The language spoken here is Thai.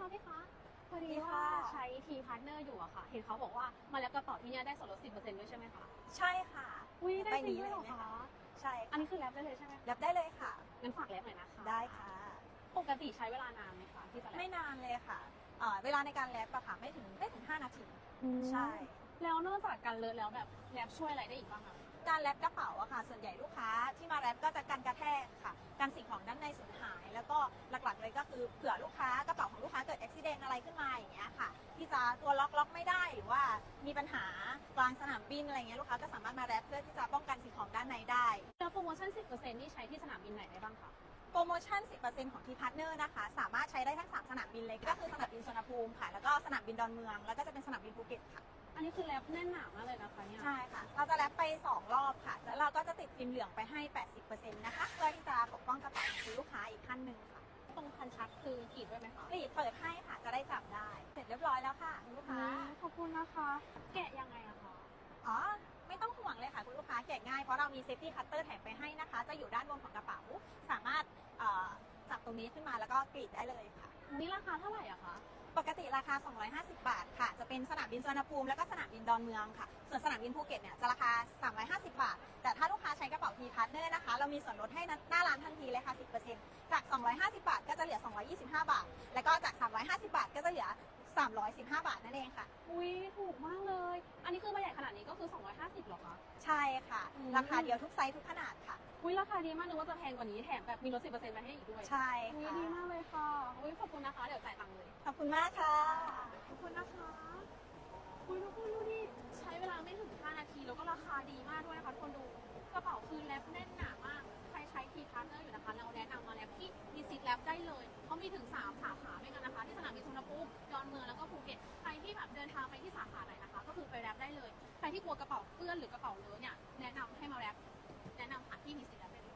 คะพี่คะพอดีดีว่าค่ะใช้ทีพาร์ทเนอร์อยู่อะค่ะ เห็นเขาบอกว่ามาแล้วกระเป๋าที่เนี่ยได้ส่วนลด10%ด้วยใช่ไหมคะใช่ค่ะอุ้ยได้ใบจรินี้งด้วยเหรอเลยไหมคะคะใช่อันนี้คือแรปได้เลยใช่ไหมคะรับได้เลยค่ะงั้นฝากแรปหน่อยนะคะได้ค่ะ ปกติใช้เวลานานไหมคะที่จะแรปไม่นานเลยค่ะเอ่อเวลาในการแรปอะค่ะไม่ถึงไม่ถึง5นาทีอืมใช่ แล้วนอกจากการเลอะแล้วแบบแรปช่วยอะไรได้อีกบ้างคะการแรปกระเป๋าอะค่ะ ส่วนใหญ่ลูกค้าที่มาแรปก็จะกันกระแทกค่ะการสิ่งของด้านในสูญหาย แล้วก็หลักๆเลยก็คือเผื่อลูกค้ากระเป๋าของลูกค้า เกิดอุบิเหตุอะไรขึ้นมาอย่างเงี้ยค่ะ ที่จะตัวล็อกล็อกไม่ได้หรือว่ามีปัญหากลางสนามบินอะไรเงี้ยลูกค้าก็สามารถมาแรปเพื่อที่จะป้องกันสิ่งของด้านในได้แล้วโปรโมชั่น 10%นี่ใช้ที่สนามบินไหนได้บ้างคะโปรโมชั่น 10%ของทีพาร์ทเนอร์นะคะ สามารถใช้ได้ทั้ง 3 สนามบินเลย ก็คือสนามบินสุวรรณภูมิค่ะ แล้วก็สนามบินดอนเมือง แล้วก็จะเป็นสนามบินภูเก็ตค่ะ อันนี้คือแรปแน่นหนามากเลยนะคะเนี่ย ใช่ค่ะ เราจะแรปไป 2 รอบค่ะ แล้วเราก็จะติดฟิล์มเหลืองไปให้ 80%นะคะ เพื่อที่จะปกป้องกระเป๋าของคุณลูกค้าอีกขั้นหนึ่งค่ะตรงคัน ชักคือกรีดด้วยไหมคะกรีดเปิดให้ค่ะ จะได้จับได้ เสร็จเรียบร้อยแล้วค่ะคุณลูกค้าขอบคุณนะคะ แกะยังไงอะคะ อ๋อ ไม่ต้องห่วงเลยค่ะคุณลูกค้าแกะง่ายเพราะเรามีเซฟตี้คัตเตอร์แถมไปให้นะคะ จะอยู่ด้านบนของกระเป๋า สามารถเอ่อจับตรงนี้ขึ้นมาแล้วก็กรีดได้เลยค่ะนี่ราคาเท่าไหร่อะคะปกติราคา 250 บาท ค่ะ จะเป็นสนามบินสุวรรณภูมิ แล้วก็สนามบินดอนเมืองค่ะ ส่วนสนามบินภูเก็ตเนี่ยจะราคา 350 บาท แต่ถ้าลูกค้าใช้กระเป๋าทีพาร์ทเนอร์นะคะ เรามีส่วนลดให้หน้าร้านทันทีเลยค่ะ 10%จาก 250 บาทก็ จะเหลือ 225 บาท แล้วก็จาก 350 บาทก็จะเหลือ 315 บาทนั่นเองค่ะ อุ้ยถูกมากเลย อันนี้คือใบใหญ่ขนาดนี้ก็คือ 250หรอคะ ใช่ค่ะ อืม ราคาเดียวทุกไซส์ทุกขนาดค่ะ อุ้ยราคาดีมากนึกว่าจะแพงกว่านี้แถมแบบมีลด10%ไปให้อีกด้วยใช่อุ้ยค่ะ ดีมากเลยค่ะอุ้ยขอบคุณนะคะ เดี๋ยวจ่ายตังค์เลย ขอบคุณมากค่ะ ขอบคุณนะคะอุ้ยทุกคนดูดิใช้เวลาไม่ถึง 5 นาที แล้วก็ราคาดีมากด้วยนะคะทุกคนดู กระเป๋าคือแรปแน่นหนา มีถึง 3 สาขาด้วยกันนะคะ ที่สนามบินสุวรรณภูมิดอนเมืองแล้วก็ภูเก็ตใครที่แบบเดินทางไปที่สาขาไหนนะคะ ก็คือไปแรปได้เลยใครที่กลัวกระเป๋าเปื้อนหรือ กระเป๋าเลอะเนี่ยแนะนำให้มาแรปแนะนำค่ะที่มีสิทธิ์แรปเลย